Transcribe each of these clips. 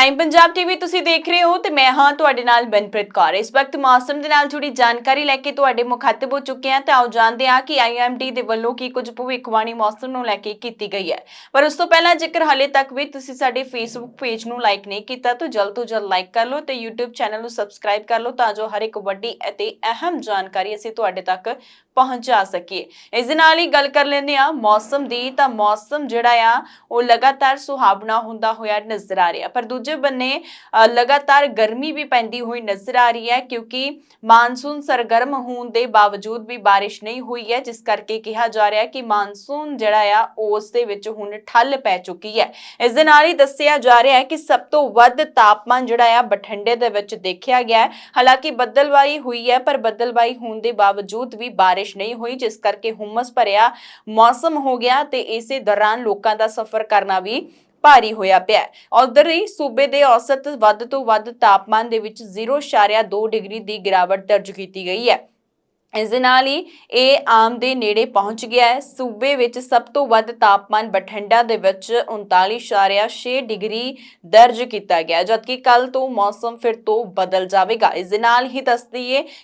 Prime Punjab TV ਤੁਸੀਂ ਦੇਖ ਰਹੇ ਹੋ ਤੇ ਮੈਂ ਹਾਂ ਤੁਹਾਡੇ ਨਾਲ ਬਨਪ੍ਰੀਤ ਕੌਰ। ਇਸ ਵਕਤ ਮੌਸਮ ਦੇ ਨਾਲ ਜੁੜੀ ਜਾਣਕਾਰੀ ਲੈ ਕੇ ਤੁਹਾਡੇ ਮੁਖਾਤਬ ਹੋ ਚੁੱਕੇ ਹਾਂ। ਤਾਂ ਆਓ ਜਾਣਦੇ ਹਾਂ ਕਿ ਆਈਐਮਡੀ ਦੇ ਵੱਲੋਂ ਕੀ ਕੁਝ ਭਵਿੱਖਬਾਣੀ ਮੌਸਮ ਨੂੰ ਲੈ ਕੇ ਕੀਤੀ ਗਈ ਹੈ। ਪਰ ਉਸ ਤੋਂ ਪਹਿਲਾਂ ਜੇਕਰ ਹਾਲੇ ਤੱਕ ਵੀ ਤੁਸੀਂ ਸਾਡੇ ਫੇਸਬੁੱਕ ਪੇਜ ਨੂੰ ਲਾਈਕ ਨਹੀਂ ਕੀਤਾ, ਤਾਂ ਜਲਦ ਤੋਂ ਜਲਦ ਲਾਈਕ ਕਰ ਲਓ ਤੇ YouTube ਚੈਨਲ ਨੂੰ ਸਬਸਕ੍ਰਾਈਬ ਕਰ ਲਓ ਤਾਂ ਜੋ ਹਰ ਇੱਕ ਵੱਡੀ ਅਤੇ ਅਹਿਮ ਜਾਣਕਾਰੀ ਅਸੀਂ ਤੁਹਾਡੇ ਤੱਕ ਪਹੁੰਚਾ ਸਕੀਏ। ਇਸ ਦੇ ਨਾਲ ਹੀ ਗੱਲ ਕਰ ਲੈਂਦੇ ਆ ਮੌਸਮ ਦੀ। ਤਾਂ ਮੌਸਮ ਜਿਹੜਾ ਆ, ਉਹ ਲਗਾਤਾਰ ਸੁਹਾਵਣਾ ਹੁੰਦਾ ਹੋਇਆ ਨਜ਼ਰ ਆ ਰਿਹਾ। ਪਰ ਦੂਜੇ ਬੰਨੇ ਲਗਾਤਾਰ ਗਰਮੀ ਵੀ ਪੈਂਦੀ ਹੋਈ ਨਜ਼ਰ ਆ ਰਹੀ ਹੈ ਕਿਉਂਕਿ ਮਾਨਸੂਨ ਸਰਗਰਮ ਹੋਣ ਦੇ ਬਾਵਜੂਦ ਵੀ ਬਾਰਿਸ਼ ਨਹੀਂ ਹੋਈ ਹੈ, ਜਿਸ ਕਰਕੇ ਕਿਹਾ ਜਾ ਰਿਹਾ ਹੈ ਕਿ ਮਾਨਸੂਨ ਜਿਹੜਾ ਆ ਉਸ ਦੇ ਵਿੱਚ ਹੁਣ ਠੱਲ ਪੈ ਚੁੱਕੀ ਹੈ। ਇਸ ਦੇ ਨਾਲ ਹੀ ਦੱਸਿਆ ਜਾ ਰਿਹਾ ਹੈ ਕਿ ਸਭ ਤੋਂ ਵੱਧ ਤਾਪਮਾਨ ਜਿਹੜਾ ਆ, ਬਠਿੰਡੇ ਦੇ ਵਿੱਚ ਦੇਖਿਆ ਗਿਆ ਹੈ। ਹਾਲਾਂਕਿ ਬੱਦਲਬਾਈ ਹੋਈ ਹੈ, ਪਰ ਬੱਦਲਬਾਈ ਹੋਣ ਦੇ ਬਾਵਜੂਦ ਵੀ ਬਾਰਿਸ਼ ਨਹੀਂ ਹੋਈ, ਜਿਸ ਕਰਕੇ ਹੁਮਸ ਭਰਿਆ ਮੌਸਮ ਹੋ ਗਿਆ ਤੇ ਇਸੇ ਦੌਰਾਨ ਲੋਕਾਂ ਦਾ ਸਫ਼ਰ ਕਰਨਾ ਵੀ ਭਾਰੀ ਹੋਇਆ ਪਿਆ ਉਧਰ ਹੀ ਸੂਬੇ ਦੇ ਔਸਤ ਵੱਧ ਤੋਂ ਵੱਧ ਤਾਪਮਾਨ ਦੇ ਵਿੱਚ 0.2 ਡਿਗਰੀ ਦੀ ਗਿਰਾਵਟ ਦਰਜ ਕੀਤੀ ਗਈ ਹੈ। ਇਸ ਦੇ ਨਾਲ ਹੀ ਇਹ ਆਮ ਦੇ ਨੇੜੇ ਪਹੁੰਚ ਗਿਆ ਹੈ। ਸੂਬੇ ਵਿੱਚ ਸਭ ਤੋਂ ਵੱਧ ਤਾਪਮਾਨ ਬਠਿੰਡਾ ਦੇ ਵਿੱਚ 39.6 ਡਿਗਰੀ ਦਰਜ ਕੀਤਾ ਗਿਆ ਜਦਕਿ ਕੱਲ ਤੋਂ ਮੌਸਮ ਫਿਰ ਤੋਂ ਬਦਲ ਜਾਵੇਗਾ। ਇਸ ਦੇ ਨਾਲ ਹੀ ਦੱਸ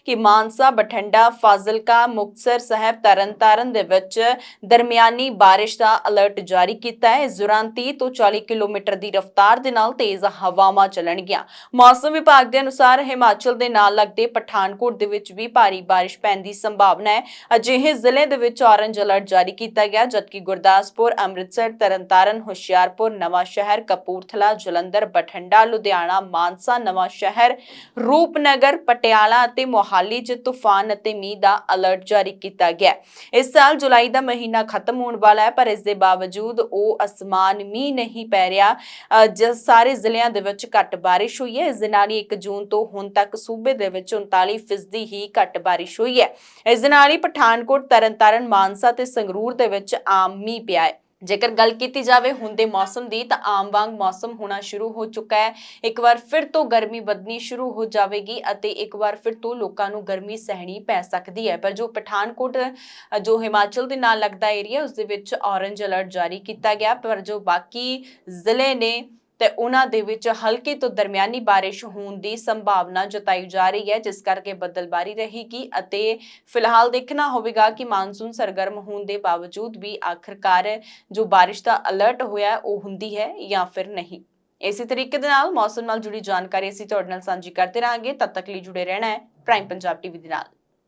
ਕਿ ਮਾਨਸਾ, ਬਠਿੰਡਾ, ਫਾਜ਼ਿਲਕਾ, ਮੁਕਤਸਰ ਸਾਹਿਬ, ਤਰਨਤਾਰਨ ਦੇ ਵਿੱਚ ਦਰਮਿਆਨੀ ਬਾਰਿਸ਼ ਦਾ ਅਲਰਟ ਜਾਰੀ ਕੀਤਾ ਹੈ। ਇਸ ਦੌਰਾਨ 30 ਤੋਂ 40 ਕਿਲੋਮੀਟਰ ਦੀ ਰਫ਼ਤਾਰ ਦੇ ਨਾਲ ਤੇਜ਼ ਹਵਾਵਾਂ ਚੱਲਣਗੀਆਂ। ਮੌਸਮ ਵਿਭਾਗ ਦੇ ਅਨੁਸਾਰ ਹਿਮਾਚਲ ਦੇ ਨਾਲ ਲੱਗਦੇ ਪਠਾਨਕੋਟ ਦੇ ਵਿੱਚ ਵੀ ਭਾਰੀ ਬਾਰਿਸ਼ ਪੈਣ ਦੀ ਸੰਭਾਵਨਾ ਹੈ। ਅਜਿਹੇ ਜ਼ਿਲ੍ਹੇ ਦੇ ਵਿੱਚ ਔਰੰਜ ਅਲਰਟ ਜਾਰੀ ਕੀਤਾ ਗਿਆ ਜਦਕਿ ਗੁਰਦਾਸਪੁਰ ਅੰਮ੍ਰਿਤਸਰ ਤਰਨਤਾਰਨ ਹੁਸ਼ਿਆਰਪੁਰ ਨਵਾਂ ਸ਼ਹਿਰ ਕਪੂਰਥਲਾ ਜਲੰਧਰ ਬਠਿੰਡਾ ਲੁਧਿਆਣਾ ਮਾਨਸਾ ਨਵਾਂ ਸ਼ਹਿਰ ਰੂਪਨਗਰ ਪਟਿਆਲਾ ਅਤੇ ਮੋਹਾਲੀ 'ਚ ਤੂਫਾਨ ਅਤੇ ਮੀਂਹ ਦਾ ਅਲਰਟ ਜਾਰੀ ਕੀਤਾ ਗਿਆ। ਇਸ ਸਾਲ ਜੁਲਾਈ ਦਾ ਮਹੀਨਾ ਖਤਮ ਹੋਣ ਵਾਲਾ ਹੈ ਪਰ ਇਸ ਦੇ ਬਾਵਜੂਦ ਉਹ ਅਸਮਾਨ ਮੀਂਹ ਨਹੀਂ ਪੈ ਰਿਹਾ। ਅ, ਜਿਸ ਸਾਰੇ ਜ਼ਿਲ੍ਹਿਆਂ ਦੇ ਵਿੱਚ ਘੱਟ ਬਾਰਿਸ਼ ਹੋਈ ਹੈ। ਇਸ ਦੇ ਨਾਲ ਹੀ 1 ਜੂਨ ਤੋਂ ਹੁਣ ਤੱਕ ਸੂਬੇ ਦੇ ਵਿੱਚ 39% ਫੀਸਦੀ ਹੀ ਘੱਟ ਬਾਰਿਸ਼ ਹੋਈ ਹੈ। ਇਸ ਦੇ ਨਾਲ ਹੀ ਪਠਾਨਕੋਟ, ਤਰਨਤਾਰਨ, ਮਾਨਸਾ ਤੇ ਸੰਗਰੂਰ ਦੇ ਵਿੱਚ ਆਮ ਮੀਂਹ ਪਿਆ ਹੈ। ਜੇਕਰ ਗੱਲ ਕੀਤੀ ਜਾਵੇ ਹੁਣ ਦੇ ਮੌਸਮ ਦੀ, ਤਾਂ ਆਮ ਵਾਂਗ ਮੌਸਮ ਹੋਣਾ ਸ਼ੁਰੂ ਹੋ ਚੁੱਕਾ ਹੈ। ਇੱਕ ਵਾਰ ਫਿਰ ਤੋਂ ਗਰਮੀ ਵਧਣੀ ਸ਼ੁਰੂ ਹੋ ਜਾਵੇਗੀ ਅਤੇ ਇੱਕ ਵਾਰ ਫਿਰ ਤੋਂ ਲੋਕਾਂ ਨੂੰ ਗਰਮੀ ਸਹਿਣੀ ਪੈ ਸਕਦੀ ਹੈ। ਪਰ ਜੋ ਪਠਾਨਕੋਟ, ਜੋ ਹਿਮਾਚਲ ਦੇ ਨਾਲ ਲੱਗਦਾ ਏਰੀਆ ਉਸ ਦੇ ਵਿੱਚ ਔਰੰਜ ਅਲਰਟ ਜਾਰੀ ਕੀਤਾ ਗਿਆ। ਪਰ ਜੋ ਬਾਕੀ ਜ਼ਿਲ੍ਹੇ ਨੇ ਤੇ ਉਹਨਾਂ ਦੇ ਵਿੱਚ ਹਲਕੀ ਤੋਂ ਦਰਮਿਆਨੀ ਬਾਰਿਸ਼ ਹੋਣ ਦੀ ਸੰਭਾਵਨਾ ਜਤਾਈ ਜਾ ਰਹੀ ਹੈ, ਜਿਸ ਕਰਕੇ ਬੱਦਲਬਾਰੀ ਰਹੇਗੀ ਅਤੇ ਫਿਲਹਾਲ ਦੇਖਣਾ ਹੋਵੇਗਾ ਕਿ ਮਾਨਸੂਨ ਸਰਗਰਮ ਹੋਣ ਦੇ ਬਾਵਜੂਦ ਵੀ ਆਖਰਕਾਰ ਜੋ ਬਾਰਿਸ਼ ਦਾ ਅਲਰਟ ਹੋਇਆ ਉਹ ਹੁੰਦੀ ਹੈ ਜਾਂ ਫਿਰ ਨਹੀਂ। ਇਸੇ ਤਰੀਕੇ ਦੇ ਨਾਲ ਮੌਸਮ ਨਾਲ ਜੁੜੀ ਜਾਣਕਾਰੀ ਅਸੀਂ ਤੁਹਾਡੇ ਨਾਲ ਸਾਂਝੀ ਕਰਦੇ ਰਹਾਂਗੇ। ਤਦ ਤੱਕ ਲਈ ਜੁੜੇ ਰਹਿਣਾ ਹੈ ਪ੍ਰਾਈਮ ਪੰਜਾਬ ਟੀਵੀ ਦੇ ਨਾਲ।